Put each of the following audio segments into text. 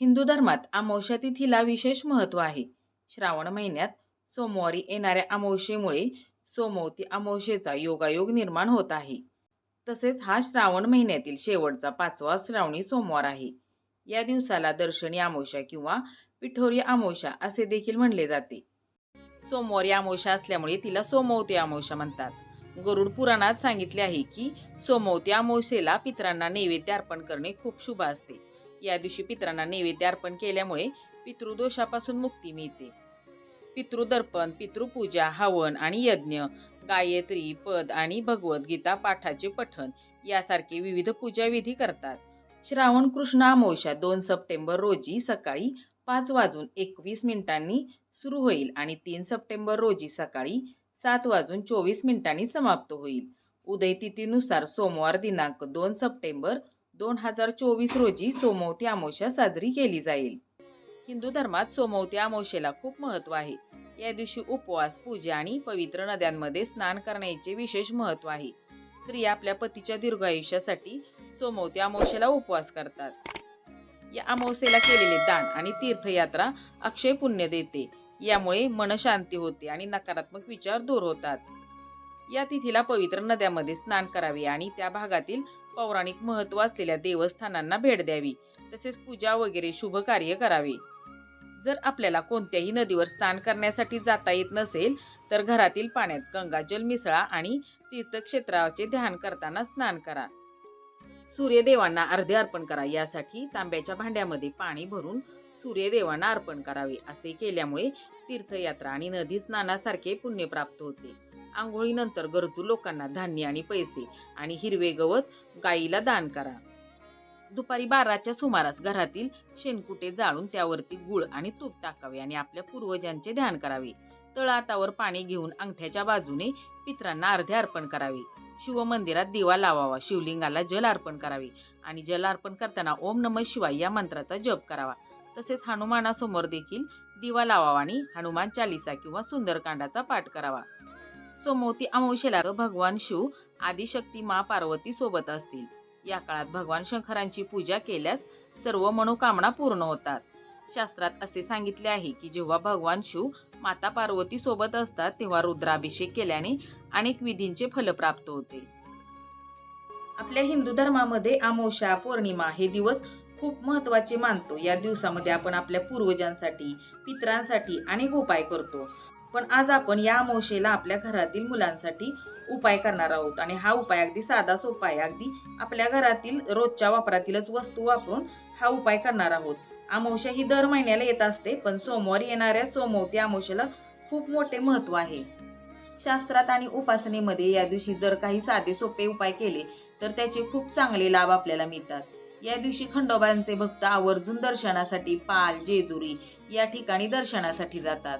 हिंदू धर्मात अमावस्या तिथीला विशेष महत्त्व आहे. श्रावण महिन्यात सोमवारी येणाऱ्या अमावस्येमुळे सोमवती अमावस्येचा योगायोग निर्माण होत आहे. तसेच हा श्रावण महिन्यातील शेवटचा पाचवा श्रावणी सोमवार आहे. या दिवसाला दर्शनी अमावस्या किंवा पिठोरी अमावस्या असे देखील म्हणले जाते. सोमवारी अमावस्या असल्यामुळे तिला सोमवती अमावस्या म्हणतात. गरुड पुराणात सांगितले आहे की सोमवती अमावस्येला पितरांना नैवेद्य अर्पण करणे खूप शुभ असते. या दिवशी पितरांना नैवेद्य अर्पण केल्यामुळे पितृदोषापासून मुक्ती मिळते. पितृदर्पण, पितृपूजा, हवन आणि यज्ञ, गायत्री, पद आणि भगवद्गीता पाठाचे पठण यासारखे विविध पूजाविधी करतात. श्रावण कृष्ण अमावस्या दोन सप्टेंबर रोजी सकाळी पाच वाजून एकवीस मिनिटांनी सुरू होईल आणि तीन सप्टेंबर रोजी सकाळी सात वाजून चोवीस मिनिटांनी समाप्त होईल. उदय तिथीनुसार सोमवार दिनांक दोन सप्टेंबर दोन हजार चोवीस रोजी सोमवती अमावस्या साजरी केली जाईल. हिंदू धर्मात सोमवती अमावस्येला खूप महत्त्व आहे. या दिवशी उपवास, पूजा आणि पवित्र नद्यांमध्ये स्नान करण्याचे विशेष महत्त्व आहे. स्त्रिया आपल्या पतीच्या दीर्घायुष्यासाठी सोमवती अमावस्येला उपवास करतात. या अमावस्येला केलेले दान आणि तीर्थयात्रा अक्षय पुण्य देते. यामुळे मनशांती होते आणि नकारात्मक विचार दूर होतात. या तिथीला पवित्र नद्यांमध्ये स्नान करावे आणि त्या भागातील पौराणिक महत्त्व असलेल्या देवस्थानांना भेट द्यावी. तसेच पूजा वगैरे शुभ कार्य करावे. जर आपल्याला कोणत्याही नदीवर स्नान करण्यासाठी जाता येत नसेल तर घरातील पाण्यात गंगाजल मिसळा आणि तीर्थक्षेत्राचे ध्यान करताना स्नान करा. सूर्यदेवांना अर्धे अर्पण करा. यासाठी तांब्याच्या भांड्यामध्ये पाणी भरून सूर्यदेवांना अर्पण करावे. असे केल्यामुळे तीर्थयात्रा आणि नदी स्नानासारखे पुण्य प्राप्त होते. आंघोळीनंतर गरजू लोकांना धान्य आणि पैसे आणि हिरवे गवत गाईला दान करा. दुपारी बाराच्या सुमारास घरातील शेणकुटे जाळून त्यावरती गूळ आणि तूप टाकावे आणि आपल्या पूर्वजांचे ध्यान करावे. तळातावर पाणी घेऊन अंगठ्याच्या बाजूने पितरांना अर्धे अर्पण करावे. शिवमंदिरात दिवा लावावा. शिवलिंगाला जल अर्पण करावे आणि जल अर्पण करताना ओम नमः शिवाय या मंत्राचा जप करावा. तसेच हनुमानासमोर देखील दिवा लावावा आणि हनुमान चालीसा किंवा सुंदरकांडाचा पाठ करावा. सोमवती अमावशेला भगवान शिव आदिशक्ती मा पार्वती सोबत असतील. या काळात भगवान शंकरांची पूजा केल्यास सर्व मनोकामना पूर्ण होतात. शास्त्रात असे सांगितले आहे की जेव्हा भगवान शिव माता पार्वती सोबत असतात तेव्हा रुद्राभिषेक केल्याने अनेक विधींचे फल प्राप्त होते. आपल्या हिंदू धर्मामध्ये अमावस्या, पौर्णिमा हे दिवस खूप महत्त्वाचे मानतो. या दिवसामध्ये आपण आपल्या पूर्वजांसाठी, पित्रांसाठी अनेक उपाय करतो. पण आज आपण या अमावस्येला आपल्या घरातील मुलांसाठी उपाय करणार आहोत आणि हा उपाय अगदी साधा सोपा आहे. अगदी आपल्या घरातील रोजच्या वापरातीलच वस्तू वापरून हा उपाय करणार आहोत. अमावशा ही दर महिन्याला येत असते पण सोमवारी येणाऱ्या सोमवती अमावस्येला खूप मोठे महत्त्व आहे. शास्त्रात आणि उपासनेमध्ये या दिवशी जर काही साधे सोपे उपाय केले तर त्याचे खूप चांगले लाभ आपल्याला मिळतात. या दिवशी खंडोबांचे भक्त आवर्जून दर्शनासाठी पाल, जेजुरी या ठिकाणी दर्शनासाठी जातात.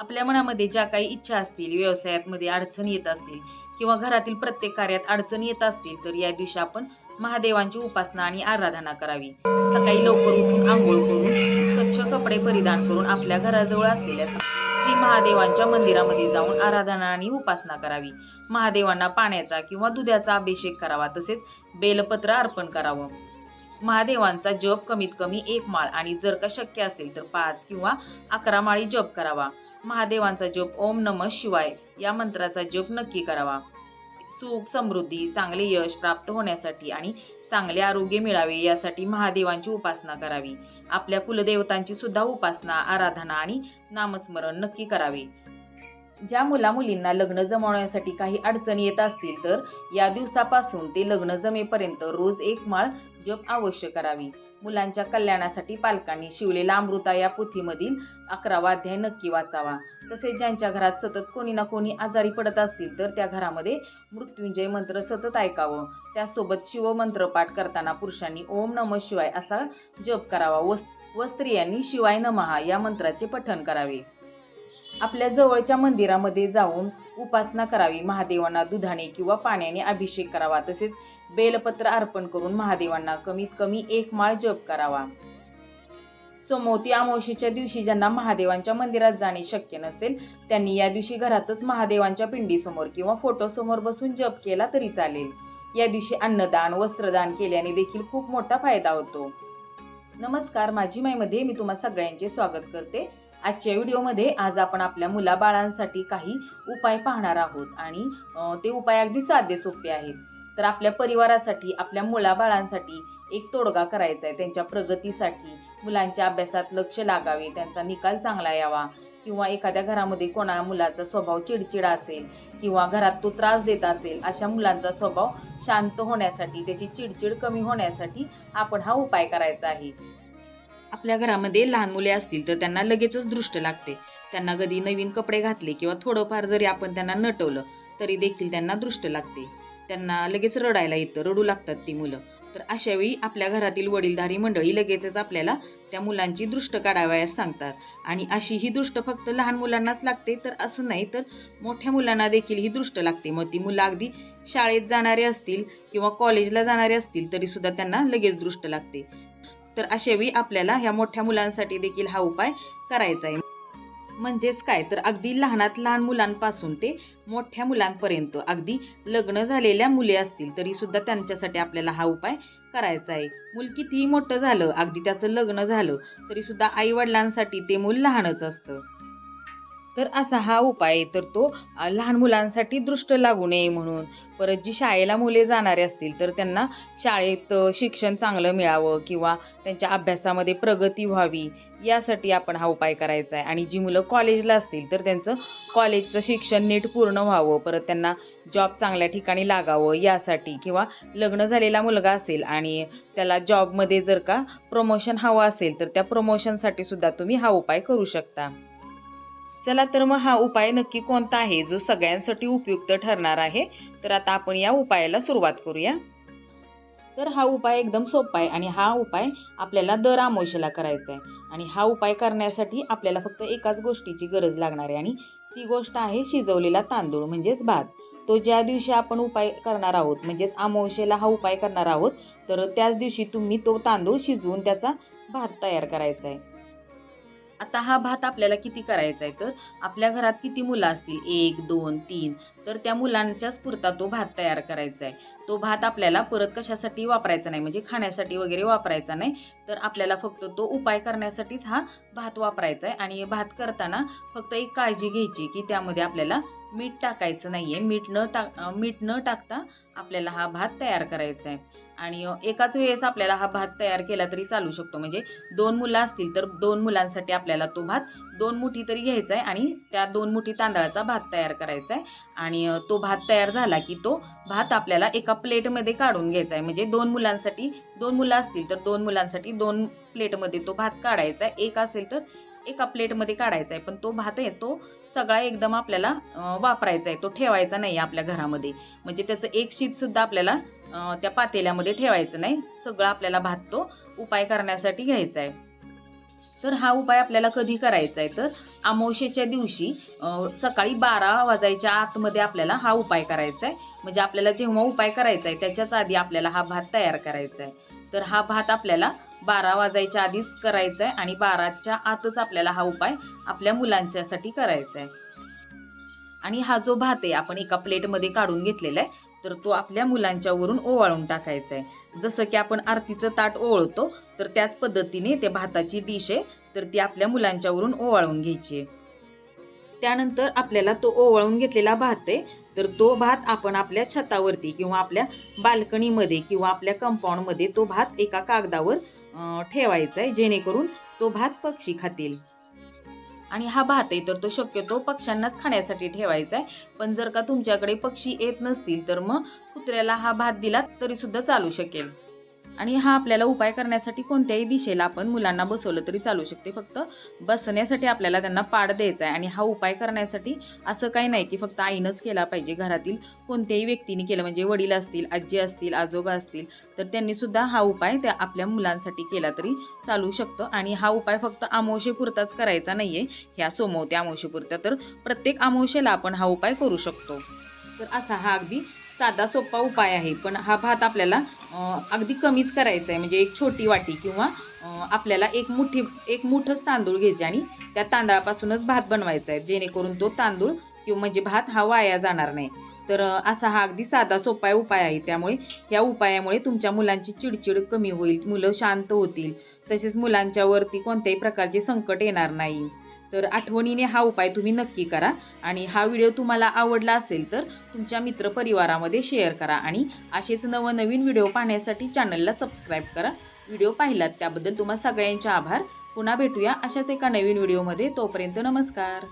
आपल्या मनामध्ये ज्या काही इच्छा असतील, व्यवसायात मध्ये येत असतील किंवा घरातील प्रत्येक कार्यात अडचण येत असतील तर या दिवशी आपण महादेवांची उपासना आणि आराधना करावी. सकाळी लवकर उठून आंघोळ करून स्वच्छ कपडे परिधान करून आपल्या घराजवळ असलेल्या श्री महादेवांच्या मंदिरामध्ये जाऊन आराधना आणि उपासना करावी. महादेवांना पाण्याचा किंवा दुधाचा अभिषेक करावा. तसेच बेलपत्र अर्पण करावं. महादेवांचा जप कमीत कमी एक माळ आणि जर का शक्य असेल तर पाच किंवा अकरा माळी जप करावा. महादेवांचा जप ओम नमः शिवाय या मंत्राचा जप नक्की करावा. सुख, समृद्धी, चांगले यश प्राप्त होण्यासाठी आणि चांगले आरोग्य मिळावे यासाठी महादेवांची उपासना करावी. आपल्या कुलदेवतांची सुद्धा उपासना, आराधना आणि नामस्मरण नक्की करावे. ज्या मुला-मुलींना लग्न जमवण्यासाठी काही अडचणी येत असतील तर या दिवसापासून ते लग्न जमेपर्यंत रोज एक माळ जप अवश्य करावी. मुलांच्या कल्याणासाठी पालकांनी शिवलेला अमृता या पोथीमधील अकरावा अध्याय नक्की वाचावा. तसेच ज्यांच्या घरात सतत कोणी ना कोणी आजारी पडत असतील तर त्या घरामध्ये मृत्युंजय मंत्र सतत ऐकावं. त्यासोबत शिवमंत्र पाठ करताना पुरुषांनी ओम नमः शिवाय असा जप करावा व स्त्रियांनी शिवाय नमः या मंत्राचे पठण करावे. आपल्या जवळच्या मंदिरामध्ये जाऊन उपासना करावी. महादेवांना दुधाने किंवा पाण्याने अभिषेक करावा. तसेच बेलपत्र अर्पण करून महादेवांना कमीत कमी एक माळ जप करावा. सोमवती अमावशीच्या दिवशी ज्यांना महादेवांच्या मंदिरात जाणे शक्य नसेल त्यांनी या दिवशी घरातच महादेवांच्या पिंडीसमोर किंवा फोटोसमोर बसून जप केला तरी चालेल. या दिवशी अन्नदान, वस्त्रदान केल्याने देखील खूप मोठा फायदा होतो. नमस्कार माझी माईमध्ये मी तुम्हा सगळ्यांचे स्वागत करते आजच्या व्हिडिओमध्ये आज आपण आपल्या मुलाबाळांसाठी काही उपाय पाहणार आहोत. आणि ते उपाय अगदी साधे सोपे आहेत. तर आपल्या परिवारासाठी आपल्या मुलाबाळांसाठी एक तोडगा करायचा आहे. त्यांच्या प्रगतीसाठी मुलांच्या अभ्यासात लक्ष लागावे त्यांचा निकाल चांगला यावा. किंवा एखाद्या घरामध्ये कोणा मुलाचा स्वभाव चिडचिडा असेल किंवा घरात तो त्रास देत असेल अशा मुलांचा स्वभाव शांत होण्यासाठी त्याची चिडचिड कमी होण्यासाठी आपण हा उपाय करायचा आहे. आपल्या घरामध्ये लहान मुले असतील तर त्यांना लगेचच दृष्ट लागते. त्यांना कधी नवीन कपडे घातले किंवा थोडंफार जरी आपण त्यांना नटवलं तरी देखील त्यांना दृष्ट लागते. त्यांना लगेच रडायला येतं रडू लागतात ती मुलं. तर अशावेळी आपल्या घरातील वडीलधारी मंडळी लगेचच आपल्याला त्या मुलांची दृष्ट काढावयास सांगतात. आणि अशी ही दृष्ट फक्त लहान मुलांनाच लागते तर असं नाही तर मोठ्या मुलांना देखील ही दृष्ट लागते. मग ती मुलं अगदी शाळेत जाणारे असतील किंवा कॉलेजला जाणारे असतील तरीसुद्धा त्यांना लगेच दृष्ट लागते. तर अशावेळी आपल्याला ह्या मोठ्या मुलांसाठी देखील हा उपाय करायचा आहे. म्हणजेच काय? तर अगदी लहानात लहान मुलांपासून ते मोठ्या मुलांपर्यंत अगदी लग्न झालेल्या मुले असतील तरी सुद्धा त्यांच्यासाठी आपल्याला हा उपाय करायचा आहे. मूल कितीही मोठं झालं अगदी त्याचं लग्न झालं तरी सुद्धा आई वडिलांसाठी ते मूल लहानच असतं. तर असा हा उपाय आहे. तर तो लहान मुलांसाठी दृष्ट लागू नये म्हणून. परत जी शाळेला मुले जाणारे असतील तर त्यांना शाळेत शिक्षण चांगलं मिळावं किंवा त्यांच्या अभ्यासामध्ये प्रगती व्हावी यासाठी आपण हा उपाय करायचा आहे. आणि जी मुलं कॉलेजला असतील तर त्यांचं कॉलेजचं शिक्षण नीट पूर्ण व्हावं. परत त्यांना जॉब चांगल्या ठिकाणी लागावं यासाठी किंवा लग्न झालेला मुलगा असेल आणि त्याला जॉबमध्ये जर का प्रमोशन हवं असेल तर त्या प्रमोशनसाठी सुद्धा तुम्ही हा उपाय करू शकता. चला तर मग हा उपाय नक्की कोणता आहे जो सगळ्यांसाठी उपयुक्त ठरणार आहे? तर आता आपण या उपायाला सुरुवात करूया. तर हा उपाय एकदम सोपा आहे आणि हा उपाय आपल्याला दर आमोशेला करायचा आहे. आणि हा उपाय करण्यासाठी आपल्याला फक्त एकाच गोष्टीची गरज लागणार आहे आणि ती गोष्ट आहे शिजवलेला तांदूळ म्हणजेच भात. तो ज्या दिवशी आपण उपाय करणार आहोत म्हणजेच अमावशेला हा उपाय करणार आहोत तर त्याच दिवशी तुम्ही तो तांदूळ शिजवून त्याचा भात तयार करायचा आहे. आता हा भात आपल्याला किती करायचा आहे तर? आपल्या घरात किती मुलं असतील? एक दोन तीन. तर त्या मुलांच्याच पुरता तो भात तयार करायचा आहे. तो भात आपल्याला परत कशासाठी वापरायचा नाही? म्हणजे खाण्यासाठी वगैरे वापरायचा नाही. तर आपल्याला फक्त तो उपाय करण्यासाठीच हा भात वापरायचा आहे. आणि भात करताना फक्त एक काळजी घ्यायची की त्यामध्ये आपल्याला मीठ टाकायचं नाही आहे मीठ न टाक मीठ न टाकता आपल्याला हा भात तयार करायचा आहे आणि एकाच वेळेस आपल्याला हा भात तयार केला तरी चालू शकतो. म्हणजे दोन मुलं असतील तर दोन मुलांसाठी आपल्याला तो भात दोन मुठी तरी घ्यायचा आहे आणि त्या दोन मुठी तांदळाचा भात तयार करायचा आहे आणि तो भात तयार झाला की तो भात आपल्याला एका प्लेटमध्ये काढून घ्यायचा आहे म्हणजे दोन मुलांसाठी दोन मुलं असतील तर दोन मुलांसाठी दोन प्लेटमध्ये तो भात काढायचा आहे एक असेल तर एका प्लेटमध्ये काढायचा आहे. पण तो भात आहे तो सगळा एकदम आपल्याला वापरायचा आहे. तो ठेवायचा नाही आपल्या घरामध्ये. म्हणजे त्याचं एक शीतसुद्धा आपल्याला त्या पातेल्यामध्ये ठेवायचं नाही. सगळा आपल्याला भात तो उपाय करण्यासाठी घ्यायचा आहे. तर हा उपाय आपल्याला कधी करायचा आहे? तर अमावशेच्या दिवशी सकाळी बारा वाजायच्या आतमध्ये आपल्याला हा उपाय करायचा आहे. म्हणजे आपल्याला जेव्हा उपाय करायचा आहे त्याच्याच आधी आपल्याला हा भात तयार करायचा आहे. तर हा भात आपल्याला बारा वाजायच्या आधीच करायचा आहे आणि बाराच्या आतच आपल्याला हा उपाय आपल्या मुलांच्यासाठी करायचा आहे आणि हा जो भात आहे आपण एका प्लेटमध्ये काढून घेतलेला आहे तर तो आपल्या मुलांच्यावरून ओवाळून टाकायचा आहे जसं की आपण आरतीचं ताट ओवळतो तर त्याच पद्धतीने ते भाताची डिश आहे तर ती आपल्या मुलांच्यावरून ओवाळून घ्यायची आहे. त्यानंतर आपल्याला तो ओवाळून घेतलेला भात आहे तर तो भात आपण आपल्या छतावरती किंवा आपल्या बाल्कनीमध्ये किंवा आपल्या कंपाऊंडमध्ये तो भात एका कागदावर ठेवायचा आहे जेणेकरून तो भात पक्षी खातील. आणि हा भात आहे तर तो शक्यतो पक्ष्यांनाच खाण्यासाठी ठेवायचा आहे पण जर का तुमच्याकडे पक्षी येत नसतील तर मग कुत्र्याला हा भात दिला तरी सुद्धा चालू शकेल. आणि हा आपल्याला उपाय करण्यासाठी कोणत्याही दिशेला आपण मुलांना बसवलं तरी चालू शकते. फक्त बसण्यासाठी आपल्याला त्यांना पाड द्यायचा आहे आणि हा उपाय करण्यासाठी असं काही नाही की फक्त आईनंच केला पाहिजे. घरातील कोणत्याही व्यक्तीने केलं म्हणजे वडील असतील आजी असतील आजोबा असतील तर त्यांनीसुद्धा हा उपाय त्या आपल्या मुलांसाठी केला तरी चालू शकतो. आणि हा उपाय फक्त आमोशेपुरताच करायचा नाही आहे ह्या सोमवत्या आमोशेपुरत्या तर प्रत्येक आमोशेला आपण हा उपाय करू शकतो. तर असा हा अगदी साधा सोपा उपाय आहे पण हा भात आपल्याला अगदी कमीच करायचा आहे म्हणजे एक छोटी वाटी किंवा आपल्याला एक मुठी एक मुठंच तांदूळ घ्यायचे आणि त्या तांदळापासूनच भात बनवायचा आहे जेणेकरून तो तांदूळ किंवा म्हणजे भात हा वाया जाणार नाही. तर असा हा अगदी साधा सोपा उपाय आहे. त्यामुळे या उपायामुळे तुमच्या मुलांची चिडचिड कमी होईल मुलं शांत होतील. तसेच मुलांच्यावरती कोणत्याही प्रकारचे संकट येणार नाही. तर आठवणीने हा उपाय तुम्ही नक्की करा. आणि हा व्हिडिओ तुम्हाला आवडला असेल तर तुमच्या मित्रपरिवारामध्ये शेअर करा आणि असेच नवनवीन व्हिडिओ पाहण्यासाठी चॅनलला सबस्क्राईब करा. व्हिडिओ पाहिलात त्याबद्दल तुम्हा सगळ्यांचे आभार. पुन्हा भेटूया अशाच एका नवीन व्हिडिओमध्ये. तोपर्यंत नमस्कार.